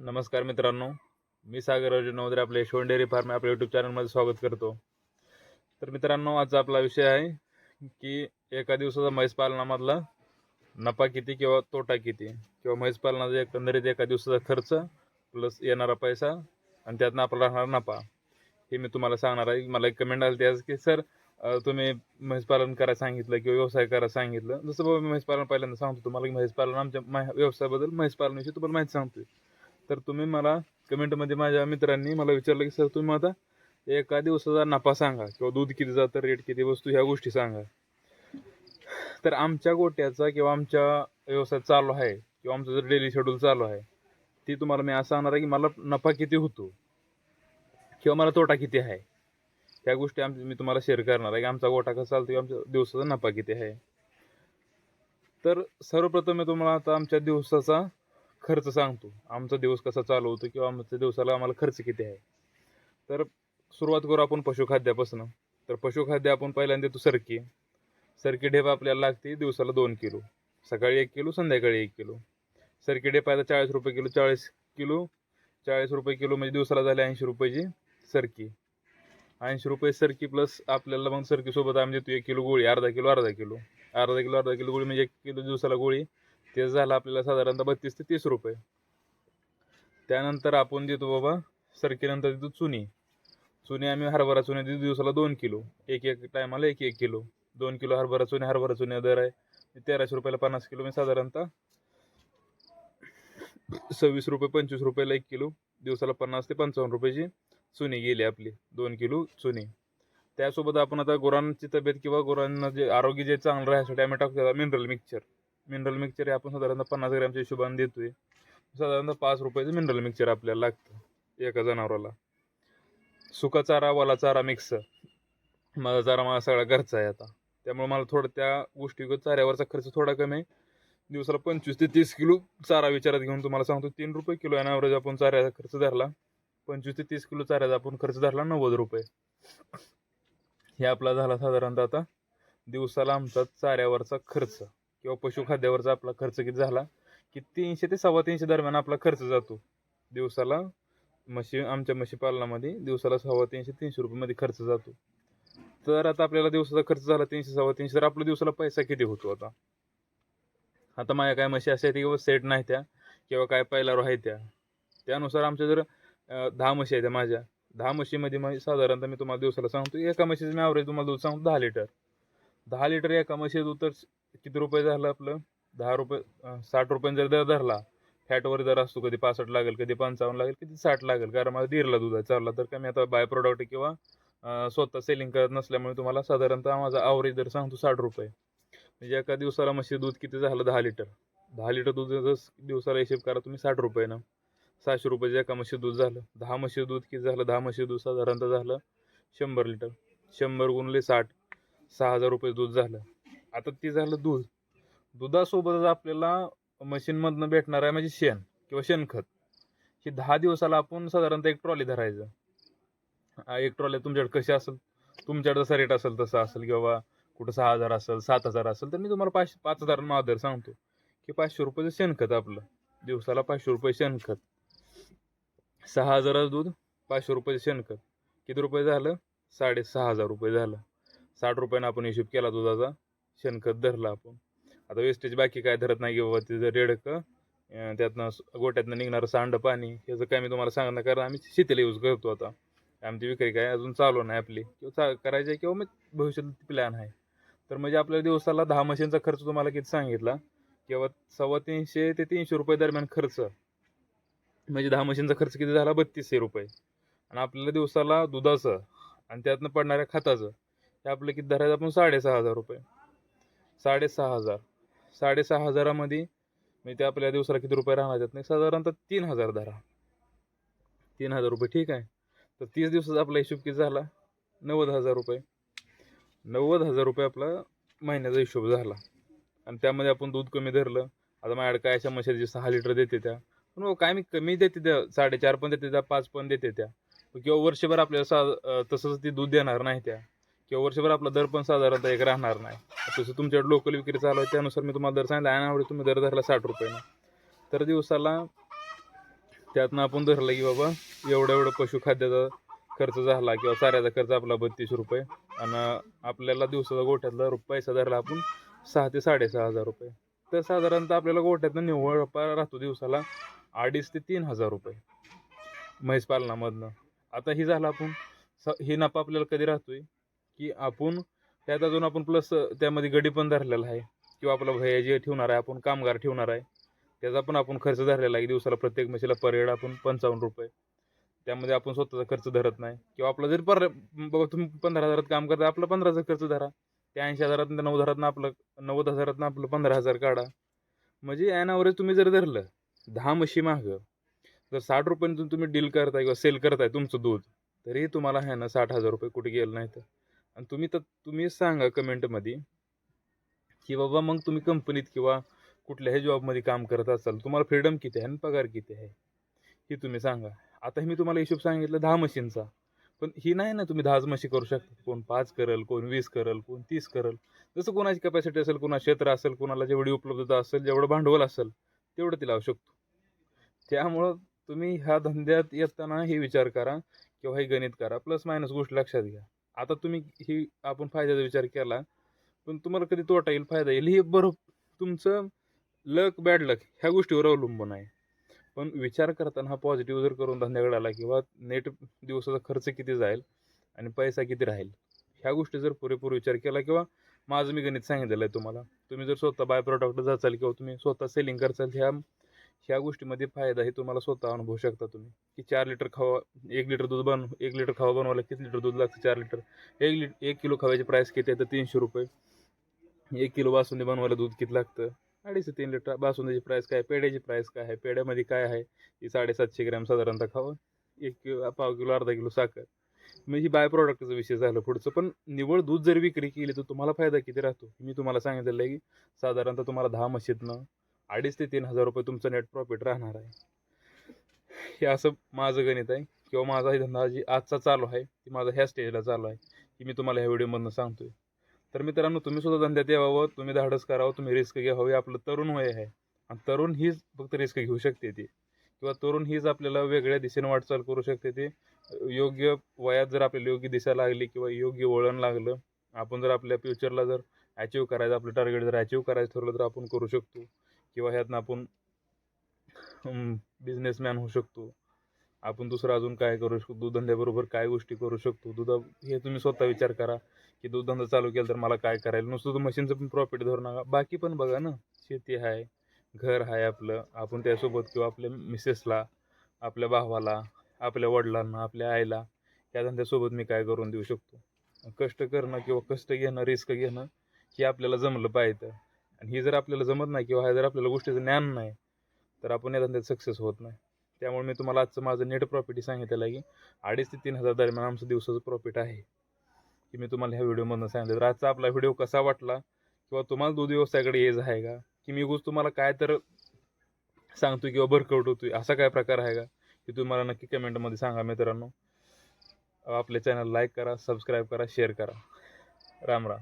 नमस्कार मित्रांनो. मी सागर अर्जुन नवोदरे आपले यशवंत डेअरी फार्म आपल्या यूट्यूब चॅनलमध्ये स्वागत करतो. तर मित्रांनो आजचा आपला विषय आहे की एका दिवसाचा म्हैस पालनामधला नफा किती किंवा तोटा किती? किंवा म्हैस पालनाचा एकंदरीत एका दिवसाचा खर्च प्लस येणारा पैसा आणि त्यातनं आपला राहणार नफा. हे मी तुम्हाला सांगणार आहे. मला एक कमेंट आली त्याच की सर तुम्ही म्हैस पालन करायला सांगितलं किंवा व्यवसाय करायला सांगितलं. जसं बाबा मी म्हैस पालन पहिल्यांदा सांगतो तुम्हाला की म्हैस पालन आमच्या मा- व्यवसायाबद्दल म्हैस पालनाविषयी तुम्हाला माहिती सांगतोय. तर तुम्ही मला कमेंटमध्ये माझ्या मित्रांनी मला विचारलं की सर तुम्ही आता एका दिवसाचा नफा सांगा किंवा दूध किती जातं रेट किती वस्तू ह्या गोष्टी सांगा. तर आमच्या गोट्याचा किंवा आमच्या व्यवसाय चालू आहे किंवा आमचं जर डेली शेड्यूल चालू आहे ती तुम्हाला मी असं सांगणार आहे की मला नफा किती होतो किंवा मला तोटा किती आहे. त्या गोष्टी आम मी तुम्हाला शेअर करणार आहे की आमचा गोटा कसा चालतो किंवा आमच्या दिवसाचा नफा किती आहे. तर सर्वप्रथम मी तुम्हाला आता आमच्या दिवसाचा खर्च सांगतो. आमचा दिवस कसा चालू होतो किंवा आमच्या दिवसाला आम्हाला खर्च किती आहे? तर सुरुवात करू आपण पशुखाद्यापासून. तर पशुखाद्य आपण पहिल्यांदा देतो सरकी. सरकी ढेप आपल्याला लागते दिवसाला दोन किलो. सकाळी एक किलो संध्याकाळी एक किलो. सरकी ढेप तर चाळीस रुपये किलो चाळीस किलो. चाळीस रुपये किलो म्हणजे दिवसाला झाले ऐंशी रुपयाची सरकी. ऐंशी रुपये सरकी प्लस आपल्याला मग सरकीसोबत आम्ही देतो एक किलो गोळी अर्धा किलो अर्धा किलो. अर्धा किलो अर्धा किलो गोळी म्हणजे एक किलो दिवसाला गोळी. ते झालं आपल्याला साधारणतः बत्तीस ते तीस रुपये. त्यानंतर आपण देतो बाबा सरकीनंतर देतो चुनी. चुनी आम्ही हरभरा चुनी देतो दिवसाला दोन किलो. एक एक टायमाला एक एक किलो. दोन किलो हरभरा चुनी हरभरा चुनी दर आहे. तेराशे रुपयाला पन्नास किलो मी साधारणतः सव्वीस रुपये पंचवीस रुपयाला एक किलो. दिवसाला पन्नास ते पंचावन्न रुपयाची चुनी गेली आपली. दोन किलो चुनी. त्यासोबत आपण आता गुरांची तब्येत किंवा गुरांना जे आरोग्य जे चांगलं राहण्यासाठी आम्ही टाकतो मिनरल मिक्सचर मिनरल मिक्सचर हे आपण साधारणतः पन्नास ग्रॅमच्या हिशोबाने देतोय. साधारणतः पाच रुपयाचं मिनरल मिक्सचर आपल्याला लागतं एका जनावराला. सुका चारा वाला चारा मिक्स माझा चारा मला सगळा घरचा आहे आता. त्यामुळे मला थोडं त्या गोष्टी चाऱ्यावरचा खर्च थोडा कमी आहे. दिवसाला पंचवीस ते तीस किलो चारा विचारात घेऊन तुम्हाला सांगतो. तीन रुपये किलो आहे ॲव्हरेज आपण चाऱ्याचा खर्च धरला. पंचवीस ते तीस किलो चाऱ्याचा आपण खर्च धरला नव्वद रुपये. हे आपला झाला साधारणतः आता दिवसाला आमचा चाऱ्यावरचा खर्च. किंवा पशुखाद्यावरचा आपला खर्च किती झाला की तीनशे ते सव्वा तीनशे दरम्यान आपला खर्च जातो. दिवसाला म्हशी आमच्या म्हशी पालनामध्ये दिवसाला सव्वा तीनशे तीनशे रुपयामध्ये खर्च जातो. तर आता आपल्याला दिवसाचा खर्च झाला तीनशे सव्वा तीनशे तर आपल्या दिवसाला पैसा किती होतो आता? आता माझ्या काय म्हशी अशा आहेत किंवा सेट नाही त्या किंवा काय पहिला आहे त्या. त्यानुसार आमच्या जर दहा म्हशी आहेत त्या माझ्या दहा म्हशीमध्ये मग साधारणतः मी तुम्हाला दिवसाला सांगतो एका म्हशीचं मी ॲव्हरेज तुम्हाला दूध सांगतो दहा लिटर. दहा लिटर एका म्हशी दूध तर किती रुपये झालं आपलं? दहा रुपये साठ रुपये जर दर धरला फॅटवर दर असतो कधी पासष्ट लागेल कधी पंचावन्न लागेल कधी साठ लागेल. कारण मला दीरला दूध आहे चालला तर कमी. आता बाय प्रोडक्ट किंवा स्वतः सेलिंग करत नसल्यामुळे तुम्हाला साधारणतः माझा ॲव्हरेज दर सांगतो साठ रुपये. म्हणजे एका दिवसाला म्हशी दूध किती झालं? दहा लिटर. दहा लिटर दूध जर दिवसाला हिशेब करा तुम्ही साठ रुपयानं सहाशे रुपयाचं एका म्हशी दूध झालं. दहा म्हशी दूध किती झालं? दहा म्हशी दूध साधारणतः झालं शंभर लिटर. शंभर गुणले साठ सहा हजार रुपये दूध झालं. आता ते झालं दूध. दुधासोबतच आपल्याला मशीनमधनं भेटणार आहे म्हणजे शेण किंवा शेणखत. हे दहा दिवसाला आपण साधारणतः एक ट्रॉली धरायचं. एक ट्रॉली तुमच्याकडे कशी असेल? तुमच्याकडे जसा रेट असेल तसा असेल किंवा कुठं सहा हजार असेल सात हजार असेल तर मी तुम्हाला पाचशे पाच हजार महादर सांगतो. की पाचशे रुपयाचं शेणखत आपलं. दिवसाला पाचशे रुपये शेणखत. सहा हजाराचं दूध पाचशे रुपयाचं शेणखत. किती रुपये झालं? साडेसहा हजार रुपये झालं. साठ रुपयानं आपण हिशोब केला दुधाचा. शेणखत धरला आपण. आता वेस्टेज बाकी काय धरत नाही की बाबा तिचं रेडकं त्यातनं गोट्यातनं निघणारं सांड पाणी ह्याचं काय मी तुम्हाला सांगणार कारण आम्ही शेतीला यूज करतो आता. आमची विक्री काय अजून चालू नाही आपली. किंवा चा करायची आहे किंवा मग भविष्यात प्लॅन आहे. तर म्हणजे आपल्या दिवसाला दहा मशीनचा खर्च तुम्हाला किती सांगितला? किंवा सव्वा तीनशे ते तीनशे रुपये दरम्यान खर्च. म्हणजे दहा मशीनचा खर्च किती झाला? बत्तीसशे रुपये. आणि आपल्याला दिवसाला दुधाचं आणि त्यातनं पडणाऱ्या खताचं हे आपलं किती धरायचं? आपण साडेसहा हजार रुपये. साडेसहा हजार. साडेसहा हजारामध्ये म्हणजे ते आपल्या दिवसाला किती रुपये राहणार त्यात नाही साधारणतः तीन हजार धरा. तीन हजार रुपये ठीक आहे. तर तीस दिवसाचा आपला हिशोब किती झाला? नव्वद हजार रुपये. नव्वद हजार रुपये आपला महिन्याचा हिशोब झाला. आणि त्यामध्ये आपण दूध कमी धरलं. आता माझ्याकडे काय अशा म्हशी जे सहा लिटर देते त्या. पण हो काय मी कमी देते त्या? साडेचार पण देते त्या पाच पण देते त्या. किंवा वर्षभर आपल्याला सा तसंच ती दूध देणार नाही त्या. किंवा वर्षभर आपला दर पण साधारणतः एक राहणार नाही. तसं तुमच्याकडे लोकल विक्री चालू आहे त्यानुसार मी तुम्हाला दर सांगितला. आणि तुम्ही दर धरला साठ रुपयानं तर दिवसाला त्यातनं आपण धरलं की बाबा एवढं एवढं पशुखाद्याचा खर्च झाला किंवा चाऱ्याचा खर्च आपला बत्तीस रुपये. आणि आपल्याला दिवसाचा गोठ्यातला पैसा धरला आपण सहा ते साडेसहा हजार रुपये. तर साधारणतः आपल्याला गोठ्यातनं निव्वळ व्यापार राहतो दिवसाला अडीच ते तीन हजार रुपये. म्हैस पालनामधनं. आता ही झालं आपण. स ही नफा आपल्याला कधी राहतोय? की आपण त्यात अजून आपण प्लस त्यामध्ये गडी पण धरलेला आहे. किंवा आपला भैया जे ठेवणार आहे आपण कामगार ठेवणार आहे त्याचा पण आपण खर्च धरलेला आहे. दिवसाला प्रत्येक म्हशीला परेड आपण पंचावन्न रुपये. त्यामध्ये आपण स्वतःचा खर्च धरत नाही. किंवा आपला जरी पर बाबा तुम्ही पंधरा हजारात काम करता आपला पंधराचा खर्च धरा. त्या ऐंशी हजारात नऊ हजारातनं आपलं नव्वद हजारातनं आपलं पंधरा हजार काढा. म्हणजे ॲनावरेज तुम्ही जर धरलं दहा म्हशी मागं जर साठ रुपयांतून तुम्ही डील करताय किंवा सेल करताय तुमचं दूध तरी तुम्हाला आहे ना साठ हजार रुपये कुठे गेलं नाही तर आणि तुम्ही तर तुम्ही सांगा कमेंटमध्ये की बाबा मग तुम्ही कंपनीत किंवा कुठल्याही जॉबमध्ये काम करत असाल तुम्हाला फ्रीडम किती आहे आणि पगार किती आहे? ही तुम्ही सांगा. आता मी तुम्हाला हिशोब सांगितलं दहा मशीनचा. पण ही नाही ना तुम्ही दहाच मशी करू शकता. कोण पाच करल कोण वीस करल कोण तीस करल. जसं कोणाची कॅपॅसिटी असेल कोणा क्षेत्र असेल कोणाला जेवढी उपलब्धता असेल जेवढं भांडवल असेल तेवढं ती लावू शकतो. त्यामुळं तुम्ही ह्या धंद्यात येताना हे विचार करा किंवा हे गणित करा. प्लस मायनस गोष्ट लक्षात घ्या. आता तुम्ही ही आपण फायद्याचा विचार केला पण तुम्हाला कधी तोटा येईल फायदा येईल हे बरोबर. तुमचं लक बॅड लक ह्या गोष्टीवर अवलंबून आहे. पण विचार करताना हा पॉझिटिव्ह जर करून धंद्याकडे आला किंवा नेट दिवसाचा खर्च किती जाईल आणि पैसा किती राहील ह्या गोष्टी जर पुरेपूर विचार केला किंवा माझं मी गणित सांगितलेलं आहे तुम्हाला. तुम्ही जर स्वतः बाय प्रोडक्ट जाचाल किंवा तुम्ही स्वतः सेलिंग करचाल ह्या ह्या गोष्टीमध्ये फायदा हे तुम्हाला स्वतः अनुभवू शकता तुम्ही. की चार लिटर खावा एक लिटर दूध बन एक लिटर खावा बनवायला किती लिटर दूध लागतं चार लिटर? एक लिट एक किलो खाव्याची प्राईस किती आहे? तर तीनशे रुपये. एक किलो बासुंदी बनवायला दूध किती लागतं? अडीच ते तीन लिटर. बासुंदीची प्राईस काय पेड्याची प्राईस काय आहे? पेड्यामध्ये काय आहे? ही साडेसातशे ग्रॅम साधारणतः खावं. एक किलो पाव किलो अर्धा किलो साखर. मग ही बाय प्रॉडक्टचा विषय झालं पुढचं. पण निवड दूध जर विक्री केली तर तुम्हाला फायदा किती राहतो? मी तुम्हाला सांगितलेलं आहे की साधारणतः तुम्हाला दहा म्हशीतनं अडीच ते तीन हजार रुपये तुमचं नेट प्रॉफिट राहणार आहे. हे असं माझं गणित आहे किंवा माझा हे धंदा जी आजचा चालू आहे ती माझा ह्या स्टेजला चालू आहे की मी तुम्हाला ह्या व्हिडिओमधनं सांगतोय. तर मित्रांनो तुम्ही सुद्धा धंद्यात यावं तुम्ही धाडस करावं तुम्ही रिस्क घ्यावं हे आपलं तरुण वय आहे. आणि तरुण हीच फक्त रिस्क घेऊ शकते ती. किंवा तरुण हीच आपल्याला वेगळ्या दिशेने वाटचाल करू शकते ती. योग्य वयात जर आपल्याला योग्य दिशा लागली किंवा योग्य वळण लागलं आपण जर आपल्या फ्युचरला जर अचीव करायचं आपलं टार्गेट जर अचीव करायचं ठरलं तर आपण करू शकतो. किंवा ह्यातनं आपण बिझनेसमॅन होऊ शकतो. आपण दुसरं अजून काय करू शकतो? दूधधंद्याबरोबर काय गोष्टी करू शकतो? दुधा हे तुम्ही स्वतः विचार करा की दूधधंदा चालू केला तर मला काय करायला? नुसतं मशीनचं पण प्रॉफिट धरू नका. बाकी पण बघा ना शेती आहे घर आहे आपलं. आपण त्यासोबत किंवा आपल्या मिसेसला आपल्या भावाला आपल्या वडिलांना आपल्या आईला या धंद्यासोबत मी काय करून देऊ शकतो? कष्ट करणं किंवा कष्ट घेणं रिस्क घेणं हे आपल्याला जमलं पाहिजे. आणि ही जर आपल्याला जमत नाही किंवा हा जर आपल्याला गोष्टीचं ज्ञान नाही तर आपण या धंद्यात सक्सेस होत नाही. त्यामुळे मी तुम्हाला आजचं माझं नेट प्रॉफिट सांगितलेलं आहे की अडीच ते तीन हजार दरम्यान आमचं दिवसाचं प्रॉफिट आहे. की मी तुम्हाला ह्या व्हिडिओमधून सांगितलं. तर आजचा आपला व्हिडिओ कसा वाटला? किंवा तुम्हाला दूध व्यवसायाकडे येज आहे का? की मी गोष्ट तुम्हाला काय तर सांगतो किंवा भरकवतोय असा काय प्रकार आहे का? की तुम्ही मला नक्की कमेंटमध्ये सांगा मित्रांनो. आपल्या चॅनल लाईक करा सबस्क्राईब करा शेअर करा. राम राम.